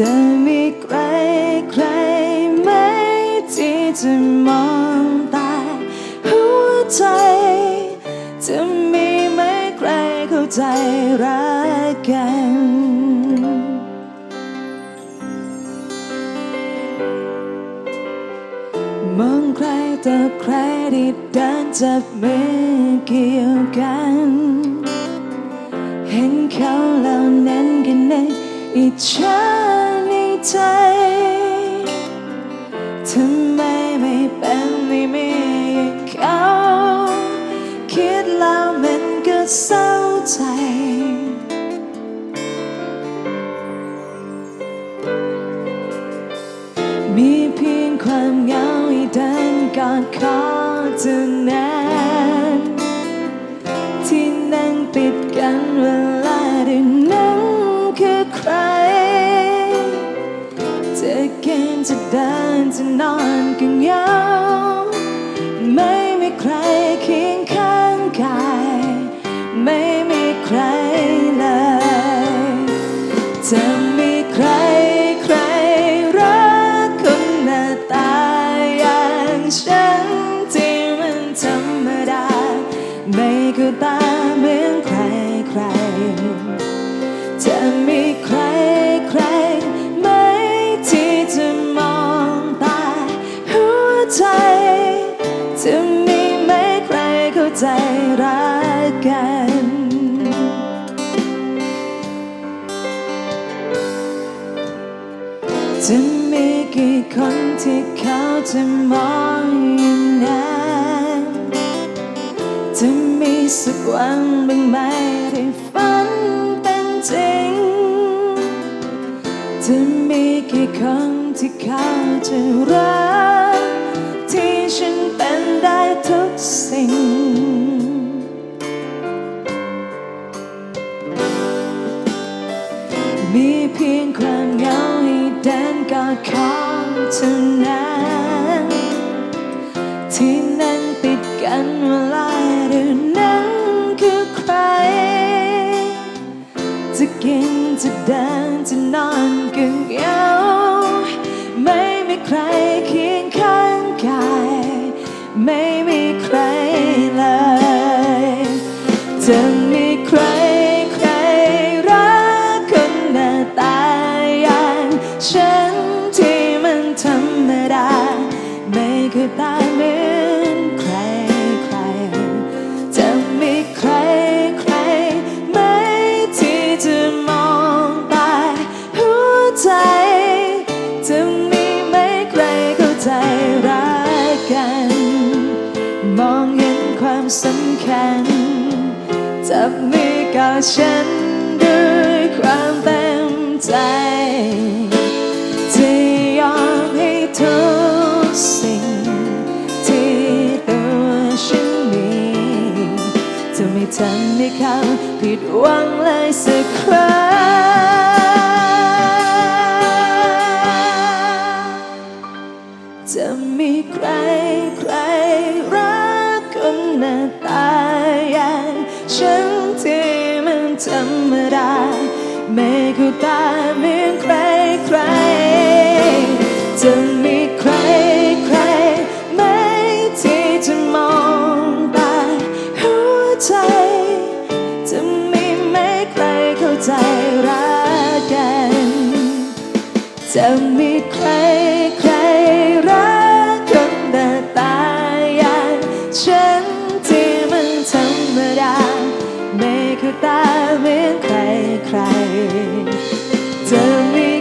จะมีใครใครไหมที่จะมองตาหัวใจ จะมีไหมใครเข้าใจรักกันมองใครต่อใครที่เดินจับมือเกี่ยวกัน เห็นเขาเหล่านั้นกันในอิจฉา ใจ ทำไมไม่เป็นไม่มีอย่งเขาคิดแล้วมันก็เศร้าใจมีเพียงความเหงาให้เดินกอดคอเท่านั้น จะเดินจะนอนก็เหงาไม่มีใครเคียงข้างกาย ไม่มีใครเลยจะมีใครใครรักคนหน้าตาอย่างฉันที่มันธรรมดา ไม่คือตาเหมือนใครใครจะมีใคร ใจะมีไหมใครเข้าใจรักกันจะมีกี่คนที่เขาจะมองอย่างนั้นจะมีสักวันบ้างไหมที่ฝันเป็นจริง จะมีกี่คนที่เขาจะรัก ฉันเป็นได้ทุกสิ่ง มีเพียงความเหงาให้เดินกอดคอเท่านั้นที่นั่งติดกันเวลาเดินนั้นคือใคร จะกินจะเดินจะนอนก็เหงาไม่มีใคร ไม่มีใครเลย จะมีใครใครรักคนหน้าตาอย่างฉันที่มันธรรมดา ไม่เคยตาเหมือน บมือกับฉันด้วยความเต็มใจที่ยอมให้ทุกสิ่ง ที่ตัวฉันมีจะไม่ทำให้เขาผิดหวังเลยสักครั้งจะมีใครใครรักคนหน้าตา ธรรมดา ไม่เข้าตาเหมือนใครใคร จะมีใครใครไหมที่จะมองตาหัวใจ จะมีไหมใครเข้าใจรักกัน จะมีใคร เหมือนใครใครเธมี